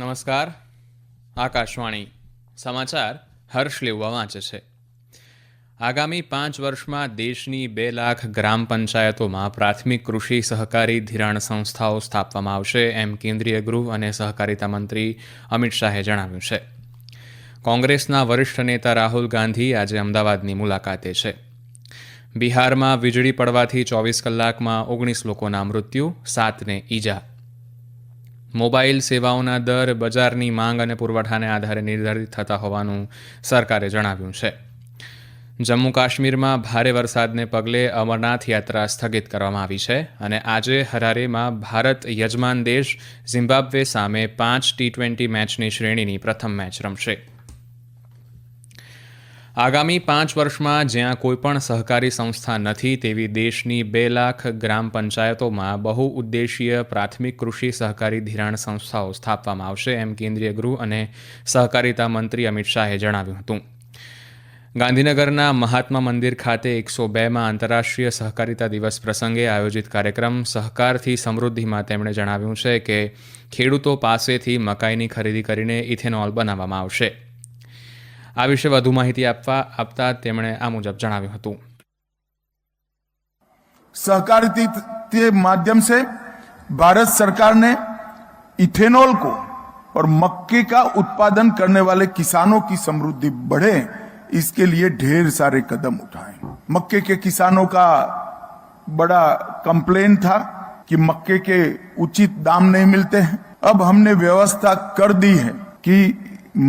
નમસ્કાર. આકાશવાણી સમાચાર હર્ષ લેવા વાંચે છે. આગામી પાંચ વર્ષમાં દેશની બે લાખ ગ્રામ પંચાયતોમાં પ્રાથમિક કૃષિ સહકારી ધિરાણ સંસ્થાઓ સ્થાપવામાં આવશે એમ કેન્દ્રીય ગૃહ અને સહકારિતા મંત્રી અમિત શાહે જણાવ્યું છે. કોંગ્રેસના વરિષ્ઠ નેતા રાહુલ ગાંધી આજે અમદાવાદની મુલાકાતે છે. બિહારમાં વીજળી પડવાથી ચોવીસ કલાકમાં ઓગણીસ લોકોના મૃત્યુ, સાતને ઈજા. મોબાઈલ સેવાઓના દર, બજારની માંગ અને પુરવઠાને આધારે નિર્ધારિત થતા હોવાનું સરકારે જણાવ્યું છે. જમ્મુ કાશ્મીરમાં ભારે વરસાદને પગલે અમરનાથ યાત્રા સ્થગિત કરવામાં આવી છે અને આજે હરારેમાં ભારત, યજમાન દેશ, ઝિમ્બાબ્વે સામે પાંચ ટી ટ્વેન્ટી મેચની શ્રેણીની પ્રથમ મેચ રમશે. આગામી પાંચ વર્ષમાં જ્યાં કોઈપણ સહકારી સંસ્થા નથી તેવી દેશની બે લાખ ગ્રામ પંચાયતોમાં બહુઉદ્દેશીય પ્રાથમિક કૃષિ સહકારી ધિરાણ સંસ્થાઓ સ્થાપવામાં આવશે એમ કેન્દ્રીય ગૃહ અને સહકારિતા મંત્રી અમિત શાહે જણાવ્યું હતું. ગાંધીનગરના મહાત્મા મંદિર ખાતે એકસો બેમાં આંતરરાષ્ટ્રીય સહકારિતા દિવસ પ્રસંગે આયોજિત કાર્યક્રમ સહકારથી સમૃદ્ધિમાં તેમણે જણાવ્યું છે કે ખેડૂતો પાસેથી મકાઈની ખરીદી કરીને ઇથેનોલ બનાવવામાં આવશે. આ વિશે વધુ માહિતી આપવા આપતા તેમણે આ મુજબ જણાવ્યું હતું सहकारिता के माध्यम से भारत सरकार ने इथेनॉल को और मक्के का उत्पादन करने वाले किसानों की समृद्धि बढ़े इसके लिए ढेर सारे कदम उठाए मक्के के किसानों का बड़ा कंप्लेन था कि मक्के के उचित दाम नहीं मिलते हैं अब हमने व्यवस्था कर दी है कि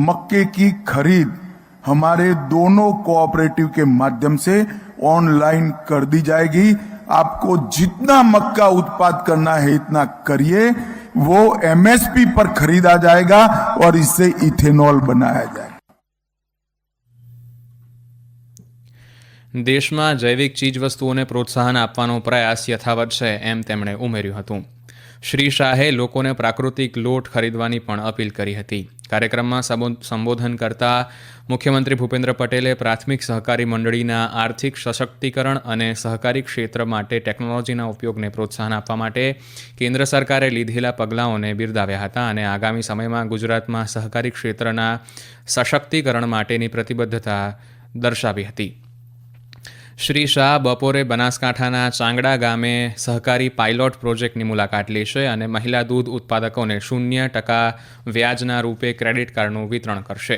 मक्के की खरीद हमारे दोनों कोऑपरेटिव के माध्यम से ऑनलाइन कर दी जाएगी आपको जितना मक्का उत्पाद करना है इतना करिए वो एमएसपी पर खरीदा जाएगा और इससे इथेनॉल बनाया जाएगा દેશમાં જૈવિક ચીજવસ્તુઓને પ્રોત્સાહન આપવાનો પ્રયાસ યથાવત છે એમ તેમણે ઉમેર્યું હતું શ્રી શાહે લોકોને પ્રાકૃતિક લોટ ખરીદવાની પણ અપીલ કરી હતી કાર્યક્રમમાં સંબો- સંબોધન કરતા મુખ્યમંત્રી ભૂપેન્દ્ર પટેલે પ્રાથમિક સહકારી મંડળીના આર્થિક સશક્તિકરણ અને સહકારી ક્ષેત્ર માટે ટેકનોલોજીના ઉપયોગને પ્રોત્સાહન આપવા માટે કેન્દ્ર સરકારે લીધેલા પગલાંઓને બિરદાવ્યા હતા અને આગામી સમયમાં ગુજરાતમાં સહકારી ક્ષેત્રના સશક્તિકરણ માટેની પ્રતિબદ્ધતા દર્શાવી હતી. શ્રી શાહ બપોરે બનાસકાંઠાના ચાંગડા ગામે સહકારી પાયલોટ પ્રોજેક્ટની મુલાકાત લેશે અને મહિલા દૂધ ઉત્પાદકોને શૂન્ય ટકા વ્યાજના રૂપે ક્રેડિટ કાર્ડનું વિતરણ કરશે.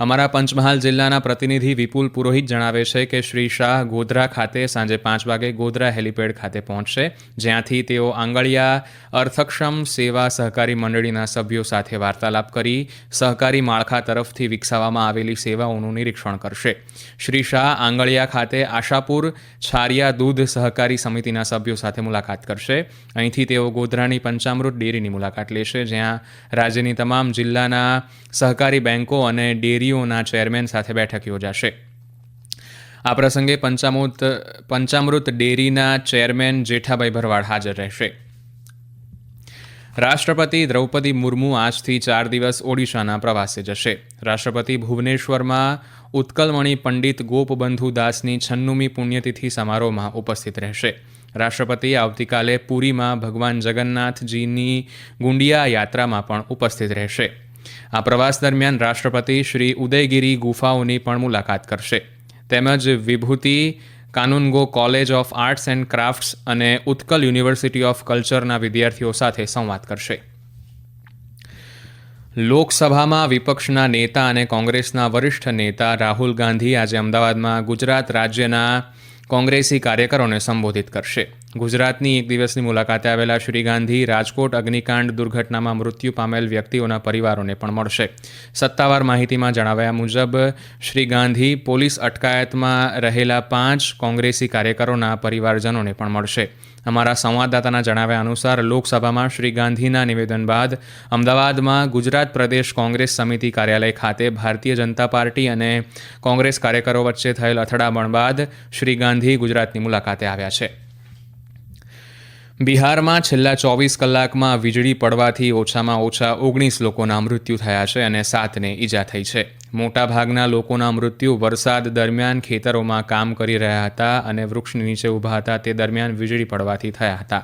અમારા પંચમહાલ જિલ્લાના પ્રતિનિધિ વિપુલ પુરોહિત જણાવે છે કે શ્રી શાહ ગોધરા ખાતે સાંજે પાંચ વાગે ગોધરા હેલિપેડ ખાતે પહોંચશે, જ્યાંથી તેઓ આંગળિયા અર્થક્ષમ સેવા સહકારી મંડળીના સભ્યો સાથે વાર્તાલાપ કરી સહકારી માળખા તરફથી વિકસાવવામાં આવેલી સેવાઓનું નિરીક્ષણ કરશે. શ્રી શાહ આંગળિયા ખાતે આશાપુર છારિયા દૂધ સહકારી સમિતિના સભ્યો સાથે મુલાકાત કરશે. અહીંથી તેઓ ગોધરાની પંચામૃત ડેરીની મુલાકાત લેશે, જ્યાં રાજ્યની તમામ જિલ્લાના સહકારી બેન્કો અને ડેરીઓના ચેરમેન સાથે બેઠક યોજાશે. આ પ્રસંગે પંચામૃત પંચામૃત ડેરીના ચેરમેન જેઠાભાઈ ભરવાડ હાજર રહેશે. રાષ્ટ્રપતિ દ્રૌપદી મુર્મુ આજથી ચાર દિવસ ઓડિશાના પ્રવાસે જશે. રાષ્ટ્રપતિ ભુવનેશ્વરમાં ઉત્કલમણી પંડિત ગોપબંધુ દાસની છન્નુમી પુણ્યતિથિ સમારોહમાં ઉપસ્થિત રહેશે. રાષ્ટ્રપતિ આવતીકાલે પુરીમાં ભગવાન જગન્નાથજીની ગુંડિયા યાત્રામાં પણ ઉપસ્થિત રહેશે. આ પ્રવાસ દરમિયાન રાષ્ટ્રપતિ શ્રી ઉદયગીરી ગુફાઓની પણ મુલાકાત કરશે. તેમજ Bibhuti, Kanungo college of arts and crafts અને ઉત્કલ યુનિવર્સિટી ઓફ કલ્ચરના વિદ્યાર્થીઓ સાથે સંવાદ કરશે. લોકસભામાં વિપક્ષના નેતા અને કોંગ્રેસના વરિષ્ઠ નેતા રાહુલ ગાંધી આજે અમદાવાદમાં ગુજરાત રાજ્યના કોંગ્રેસી કાર્યકરોને સંબોધિત કરશે. ગુજરાતની એક દિવસની મુલાકાતે આવેલા શ્રી ગાંધી રાજકોટ અગ્નિકાંડ દુર્ઘટનામાં મૃત્યુ પામેલ વ્યક્તિઓના પરિવારોને પણ મળશે. સત્તાવાર માહિતીમાં જણાવ્યા મુજબ, શ્રી ગાંધી પોલીસ અટકાયતમાં રહેલા પાંચ કોંગ્રેસી કાર્યકરોના પરિવારજનોને પણ મળશે. અમારા સંવાદદાતાના જણાવ્યા અનુસાર, લોકસભામાં શ્રી ગાંધીના નિવેદન બાદ અમદાવાદમાં ગુજરાત પ્રદેશ કોંગ્રેસ સમિતિ કાર્યાલય ખાતે ભારતીય જનતા પાર્ટી અને કોંગ્રેસ કાર્યકરો વચ્ચે થયેલ અથડામણ બાદ શ્રી ગાંધી ગુજરાતની મુલાકાતે આવ્યા છે. બિહારમાં છેલ્લા ચોવીસ કલાકમાં વીજળી પડવાથી ઓછામાં ઓછા ઓગણીસ લોકોના મૃત્યુ થયા છે અને સાતને ઈજા થઈ છે. મોટાભાગના લોકોના મૃત્યુ વરસાદ દરમિયાન ખેતરોમાં કામ કરી રહ્યા હતા અને વૃક્ષની નીચે ઊભા હતા, તે દરમિયાન વીજળી પડવાથી થયા હતા.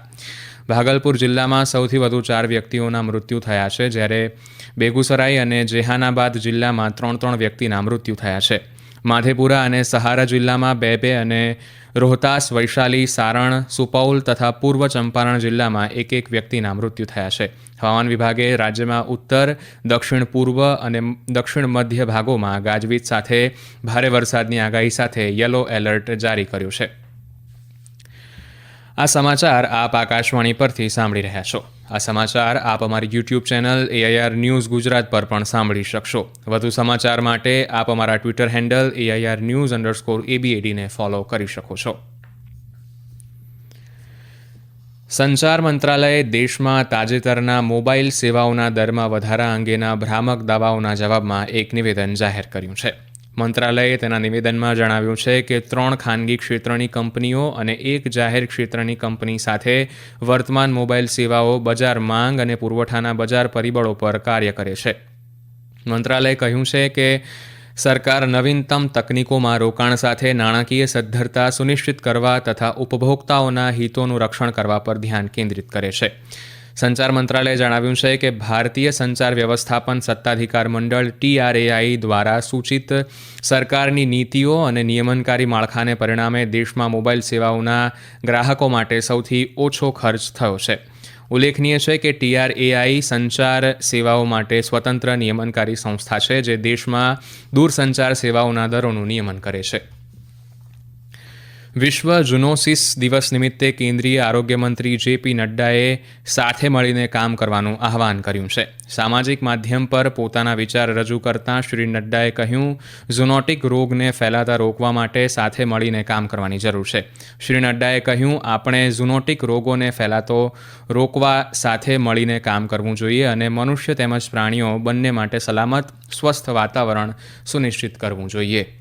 ભાગલપુર જિલ્લામાં સૌથી વધુ ચાર વ્યક્તિઓના મૃત્યુ થયા છે, જ્યારે બેગુસરાઈ અને જેહાનાબાદ જિલ્લામાં ત્રણ ત્રણ વ્યક્તિના મૃત્યુ થયા છે. માધેપુરા અને સહારા જિલ્લામાં બે બે અને રોહતાસ, વૈશાલી, સારણ, સુપૌલ તથા પૂર્વ ચંપારણ જિલ્લામાં એક એક વ્યક્તિના મૃત્યુ થયા છે. હવામાન વિભાગે રાજ્યમાં ઉત્તર, દક્ષિણ પૂર્વ અને દક્ષિણ મધ્ય ભાગોમાં ગાજવીજ સાથે ભારે વરસાદની આગાહી સાથે યલો એલર્ટ જારી કર્યું છે. આ સમાચાર આપ આકાશવાણી પરથી સાંભળી રહ્યા છો. આ સમાચાર આપ અમારી YouTube channel AIR news Gujarat પર પણ સાંભળી શકશો. વધુ સમાચાર માટે આપ અમારા Twitter handle AIR news underscore એબીએડીને follow કરી શકો છો. સંચાર મંત્રાલયે દેશમાં તાજેતરના મોબાઈલ સેવાઓના દરમાં વધારા અંગેના ભ્રામક દાવાઓના જવાબમાં એક નિવેદન જાહેર કર્યું છે. મંત્રાલયે તેના નિવેદનમાં જણાવ્યું છે કે ત્રણ ખાનગી ક્ષેત્રની કંપનીઓ અને એક જાહેર ક્ષેત્રની કંપની સાથે વર્તમાન મોબાઈલ સેવાઓ, બજાર માંગ અને પુરવઠાના બજાર પરિબળો પર કાર્ય કરે છે. મંત્રાલયે કહ્યું છે કે સરકાર નવીનતમ તકનીકોમાં રોકાણ સાથે નાણાકીય સદ્ધરતા સુનિશ્ચિત કરવા તથા ઉપભોક્તાઓના હિતોનું રક્ષણ કરવા પર ધ્યાન કેન્દ્રિત કરે છે. સંચાર મંત્રાલયે જણાવ્યું છે કે ભારતીય સંચાર વ્યવસ્થાપન સત્તાધિકાર મંડળ ટીઆરએઆઈ દ્વારા સૂચિત સરકારની નીતિઓ અને નિયમનકારી માળખાને પરિણામે દેશમાં મોબાઈલ સેવાઓના ગ્રાહકો માટે સૌથી ઓછો ખર્ચ થયો છે. ઉલ્લેખનીય છે કે ટીઆરએઆઈ સંચાર સેવાઓ માટે સ્વતંત્ર નિયમનકારી સંસ્થા છે જે દેશમાં દૂરસંચાર સેવાઓના દરોનું નિયમન કરે છે. વિશ્વ જુનોસિસ દિવસ નિમિત્તે કેન્દ્રીય આરોગ્ય મંત્રી જેપી નડ્ડાએ સાથે મળીને કામ કરવાનું આહવાન કર્યું છે. સામાજિક માધ્યમ પર પોતાના વિચાર રજૂ કરતાં શ્રી નડ્ડાએ કહ્યું, ઝુનોટિક રોગને ફેલાતા રોકવા માટે સાથે મળીને કામ કરવાની જરૂર છે. શ્રી નડ્ડાએ કહ્યું, આપણે ઝુનોટિક રોગોને ફેલાતો રોકવા સાથે મળીને કામ કરવું જોઈએ અને મનુષ્ય તેમજ પ્રાણીઓ બંને માટે સલામત, સ્વસ્થ વાતાવરણ સુનિશ્ચિત કરવું જોઈએ.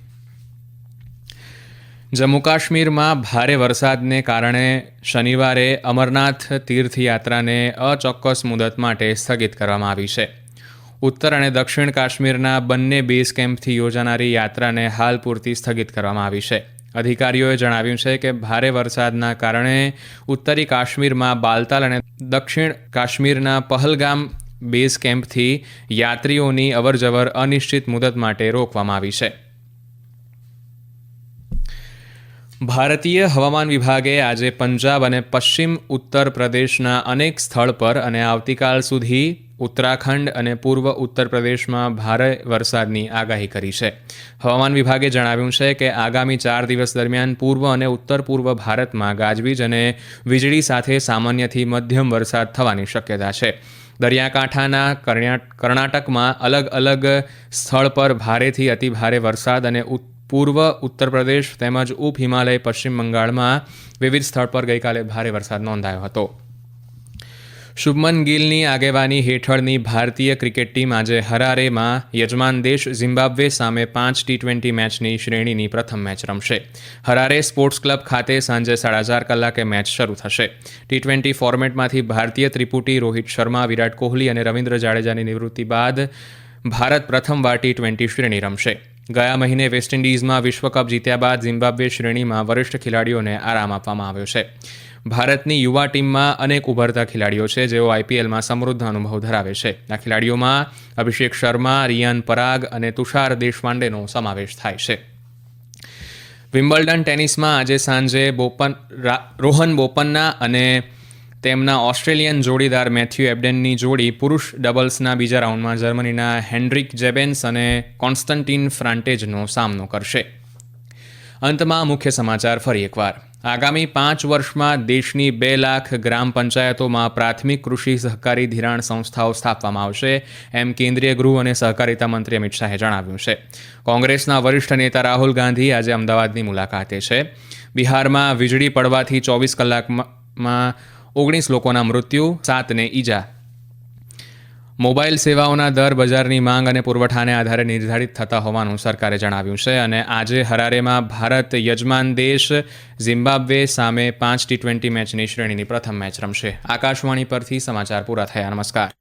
જમ્મુ કાશ્મીરમાં ભારે વરસાદને કારણે શનિવારે અમરનાથ તીર્થયાત્રાને અચોક્કસ મુદત માટે સ્થગિત કરવામાં આવી છે. ઉત્તર અને દક્ષિણ કાશ્મીરના બંને બેઝ કેમ્પથી યોજાનારી યાત્રાને હાલ પૂરતી સ્થગિત કરવામાં આવી છે. અધિકારીઓએ જણાવ્યું છે કે ભારે વરસાદના કારણે ઉત્તરી કાશ્મીરમાં બાલતાલ અને દક્ષિણ કાશ્મીરના પહલગામ બેઝ કેમ્પથી યાત્રીઓની અવરજવર અનિશ્ચિત મુદત માટે રોકવામાં આવી છે. ભારતીય હવામાન વિભાગે આજે પંજાબ અને પશ્ચિમ ઉત્તર પ્રદેશના અનેક સ્થળ પર અને આવતીકાલ સુધી ઉત્તરાખંડ અને પૂર્વ ઉત્તર પ્રદેશમાં ભારે વરસાદની આગાહી કરી છે. હવામાન વિભાગે જણાવ્યું છે કે આગામી ચાર દિવસ દરમિયાન પૂર્વ અને ઉત્તર પૂર્વ ભારતમાં ગાજવીજ અને વીજળી સાથે સામાન્યથી મધ્યમ વરસાદ થવાની શક્યતા છે. દરિયાકાંઠાના કર્ણાટકમાં અલગ અલગ સ્થળ પર ભારેથી અતિભારે વરસાદ અને ઉત- પૂર્વ ઉત્તર પ્રદેશ તેમજ ઉપ હિમાલય, પશ્ચિમ બંગાળમાં વિવિધ સ્થળ પર ગઈકાલે ભારે વરસાદ નોંધાયો હતો. શુભમન ગિલની આગેવાની હેઠળની ભારતીય ક્રિકેટ ટીમ આજે હરારેમાં યજમાન દેશ ઝિમ્બાબ્વે સામે પાંચ ટી ટ્વેન્ટી મેચની શ્રેણીની પ્રથમ મેચ રમશે. હરારે સ્પોર્ટ્સ ક્લબ ખાતે સાંજે સાડા ચાર કલાકે મેચ શરૂ થશે. ટી ટ્વેન્ટી ફોર્મેટમાંથી ભારતીય ત્રિપુટી રોહિત શર્મા, વિરાટ કોહલી અને રવિન્દ્ર જાડેજાની નિવૃત્તિ બાદ ભારત પ્રથમવાર ટી ટ્વેન્ટી શ્રેણી રમશે. ગયા મહિને વેસ્ટ ઇન્ડિઝમાં વિશ્વકપ જીત્યા બાદ ઝિમ્બાબ્વે શ્રેણીમાં વરિષ્ઠ ખેલાડીઓને આરામ આપવામાં આવ્યો છે. ભારતની યુવા ટીમમાં અનેક ઉભરતા ખેલાડીઓ છે, જેઓ આઈપીએલમાં સમૃદ્ધ અનુભવ ધરાવે છે. આ ખેલાડીઓમાં અભિષેક શર્મા, રિયાન પરાગ અને તુષાર દેશપાંડેનો સમાવેશ થાય છે. વિમ્બલ્ડન ટેનિસમાં આજે સાંજે બોપન રોહન બોપન્ના અને તેમના ઓસ્ટ્રેલિયન જોડીદાર મેથ્યુ એબડેનની જોડી પુરુષ ડબલ્સના બીજા રાઉન્ડમાં જર્મનીના હેન્ડ્રિક જેબેન્સ અને કોન્સ્ટન્ટીન ફ્રાન્ટેજનો સામનો કરશે. અંતમાં મુખ્ય સમાચાર ફરી એકવાર. આગામી પાંચ વર્ષમાં દેશની બે લાખ ગ્રામ પંચાયતોમાં પ્રાથમિક કૃષિ સહકારી ધિરાણ સંસ્થાઓ સ્થાપવામાં આવશે, એમ કેન્દ્રીય ગૃહ અને સહકારિતા મંત્રી અમિત શાહે જણાવ્યું છે. કોંગ્રેસના વરિષ્ઠ નેતા રાહુલ ગાંધી આજે અમદાવાદની મુલાકાતે છે. બિહારમાં વીજળી પડવાથી ચોવીસ કલાકમાં ઓગણીસ લોકોના મૃત્યુ સાતને ઈજા. મોબાઈલ સેવાઓના દર બજારની માંગ અને પુરવઠાને આધારે નિર્ધારિત થતા હોવાનું સરકારે જણાવ્યું છે અને આજે હરારેમાં ભારત યજમાન દેશ ઝિમ્બાબ્વે સામે પાંચ ટી ટ્વેન્ટી મેચની શ્રેણીની પ્રથમ મેચ રમશે. આકાશવાણી પરથી સમાચાર પૂરા થયા. નમસ્કાર.